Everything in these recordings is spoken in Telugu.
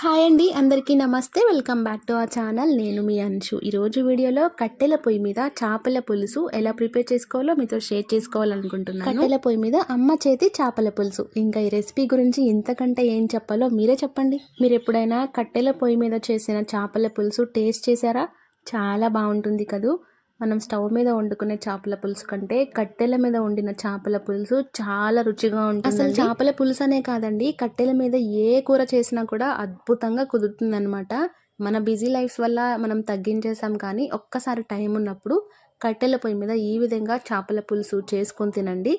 హాయ్ అండి అందరికీ నమస్తే. Welcome back to our channel. నేను మీ అంశు. ఈరోజు వీడియోలో కట్టెల పొయ్యి మీద చేపల పులుసు ఎలా ప్రిపేర్ చేసుకోవాలో మీతో షేర్ చేసుకోవాలనుకుంటున్నాను. కట్టెల పొయ్యి మీద అమ్మ చేతి చేపల పులుసు. ఇంకా ఈ రెసిపీ గురించి ఇంతకంటే ఏం చెప్పాలో మీరే చెప్పండి. మీరు ఎప్పుడైనా కట్టెల పొయ్యి మీద చేసిన చేపల పులుసు టేస్ట్ చేశారా? చాలా బాగుంటుంది కదూ. మనం స్టవ్ మీద వండుకునే చేపల పులుసు కంటే కట్టెల మీద వండిన చేపల పులుసు చాలా రుచిగా ఉంటుంది అసలు చేపల పులుసు అనే కాదండి కట్టెల మీద ఏ కూర చేసినా కూడా అద్భుతంగా కుదురుతుంది మన బిజీ లైఫ్స్ వల్ల మనం తగ్గించేసాం కానీ ఒక్కసారి టైం ఉన్నప్పుడు కట్టెల పొయ్యి మీద ఈ విధంగా చేపల పులుసు చేసుకొని తినండి.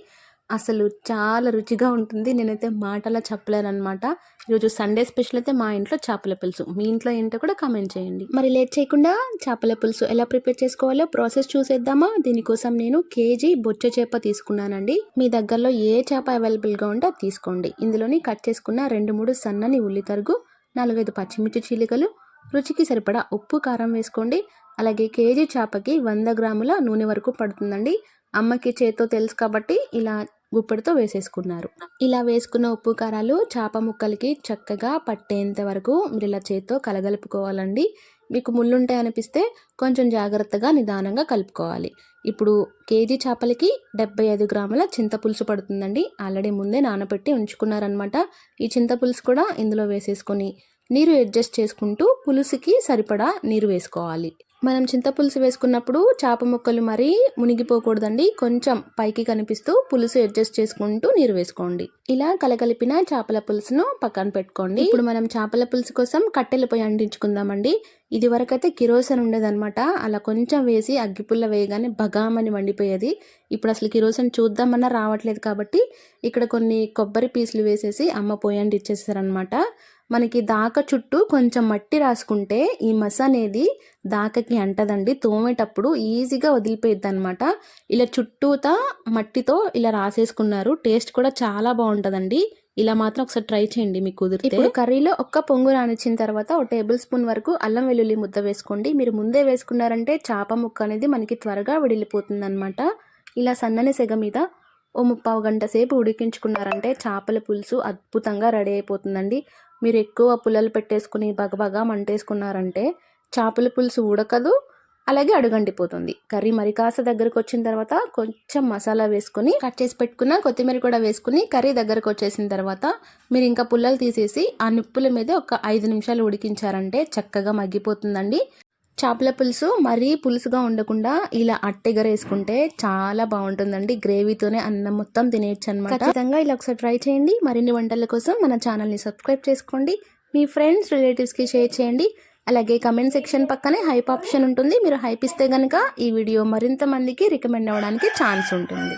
అసలు చాలా రుచిగా ఉంటుంది. నేనైతే మాటలా చెప్పలేనమాట ఈరోజు సండే స్పెషల్ అయితే మా ఇంట్లో చేపల పులుసు. మీ ఇంట్లో ఏంటో కూడా కామెంట్ చేయండి. మరి లేట్ చేయకుండా చేపల పులుసు ఎలా ప్రిపేర్ చేసుకోవాలో ప్రాసెస్ చూసేద్దామా? దీనికోసం నేను కేజీ బొచ్చ చేప తీసుకున్నానండి. మీ దగ్గరలో ఏ చేప అవైలబుల్గా ఉంటే అది తీసుకోండి. ఇందులోని కట్ చేసుకున్న రెండు మూడు సన్నని ఉల్లి తరుగు నాలుగైదు పచ్చిమిర్చి చీలికలు రుచికి సరిపడా ఉప్పు కారం వేసుకోండి. అలాగే కేజీ చేపకి వంద గ్రాముల నూనె వరకు పడుతుందండి. అమ్మకి చేతో తెలుసు కాబట్టి ఇలా గుప్పెడితో వేసేసుకున్నారు. ఇలా వేసుకున్న ఉప్పు కారాలు చేప ముక్కలకి చక్కగా పట్టేంత వరకు మీరు ఇలా చేత్తో కలగలుపుకోవాలండి. మీకు ముళ్ళుంటాయి అనిపిస్తే కొంచెం జాగ్రత్తగా నిదానంగా కలుపుకోవాలి. ఇప్పుడు కేజీ చేపలకి డెబ్బై ఐదు గ్రాముల చింతపులుసు పడుతుందండి. ఆల్రెడీ ముందే నానబెట్టి ఉంచుకున్నారనమాట ఈ చింతపులుసు కూడా ఇందులో వేసేసుకొని నీరు అడ్జస్ట్ చేసుకుంటూ పులుసుకి సరిపడా నీరు వేసుకోవాలి. మనం చింతపులుసు వేసుకున్నప్పుడు చేప ముక్కలు మరీ మునిగిపోకూడదండి. కొంచెం పైకి కనిపిస్తూ పులుసు అడ్జస్ట్ చేసుకుంటూ నీరు వేసుకోండి. ఇలా కలగలిపిన చేపల పులుసును పక్కన పెట్టుకోండి. ఇప్పుడు మనం చేపల పులుసు కోసం కట్టెల పొయ్యి అంటించుకుందామండి. ఇది వరకైతే కిరోసన్ ఉండేదన్నమాట. అలా కొంచెం వేసి అగ్గిపుల్ల వేయగానే బగామని మండిపోయేది. ఇప్పుడు అసలు కిరోసన్ చూద్దామన్నా రావట్లేదు కాబట్టి ఇక్కడ కొన్ని కొబ్బరి పీసులు వేసేసి అమ్మ పొయ్యి ఇచ్చేసారనమాట మనకి దాక చుట్టూ కొంచెం మట్టి రాసుకుంటే ఈ మస అనేది దాకకి అంటదండి. తోమేటప్పుడు ఈజీగా వదిలిపోయిద్ది అనమాట ఇలా చుట్టూతా మట్టితో ఇలా రాసేసుకున్నారు. టేస్ట్ కూడా చాలా బాగుంటుందండి. ఇలా మాత్రం ఒకసారి ట్రై చేయండి మీకు కుదిరితే. ఇప్పుడు కర్రీలో ఒక్క పొంగు రానిచ్చిన తర్వాత ఒక టేబుల్ స్పూన్ వరకు అల్లం వెల్లుల్లి ముద్ద వేసుకోండి. మీరు ముందే వేసుకున్నారంటే చేప ముక్క అనేది మనకి త్వరగా విడిలిపోతుంది అనమాట ఇలా సన్నని సెగ మీద ఓ ముప్పావు గంట సేపు ఉడికించుకున్నారంటే చేపల పులుసు అద్భుతంగా రెడీ అయిపోతుందండి. మీరు ఎక్కువ పుల్లలు పెట్టేసుకుని బగబగా మంటేసుకున్నారంటే చేపల పులుసు ఉడకదు అలాగే అడుగంటిపోతుంది. కర్రీ మరి కాస్త దగ్గరకు వచ్చిన తర్వాత కొంచెం మసాలా వేసుకుని కట్ చేసి పెట్టుకున్న కొత్తిమీర కూడా వేసుకుని కర్రీ దగ్గరకు వచ్చేసిన తర్వాత మీరు ఇంకా పుల్లలు తీసేసి ఆ నిప్పుల మీద ఒక ఐదు నిమిషాలు ఉడికించారంటే చక్కగా మగ్గిపోతుందండి. చేపల పులుసు మరీ పులుసుగా ఉండకుండా ఇలా అట్టెగరేసుకుంటే చాలా బాగుంటుందండి. గ్రేవీతోనే అన్నం మొత్తం తినేయచ్చు అనమాట ఖచ్చితంగా ఇలా ఒకసారి ట్రై చేయండి. మరిన్ని వంటల కోసం మన ఛానల్ని సబ్స్క్రైబ్ చేసుకోండి. మీ ఫ్రెండ్స్ రిలేటివ్స్కి షేర్ చేయండి. అలాగే కమెంట్ సెక్షన్ పక్కనే హైప్ ఆప్షన్ ఉంటుంది. మీరు హైప్ ఇస్తే కనుక ఈ వీడియో మరింత మందికి రికమెండ్ అవ్వడానికి ఛాన్స్ ఉంటుంది.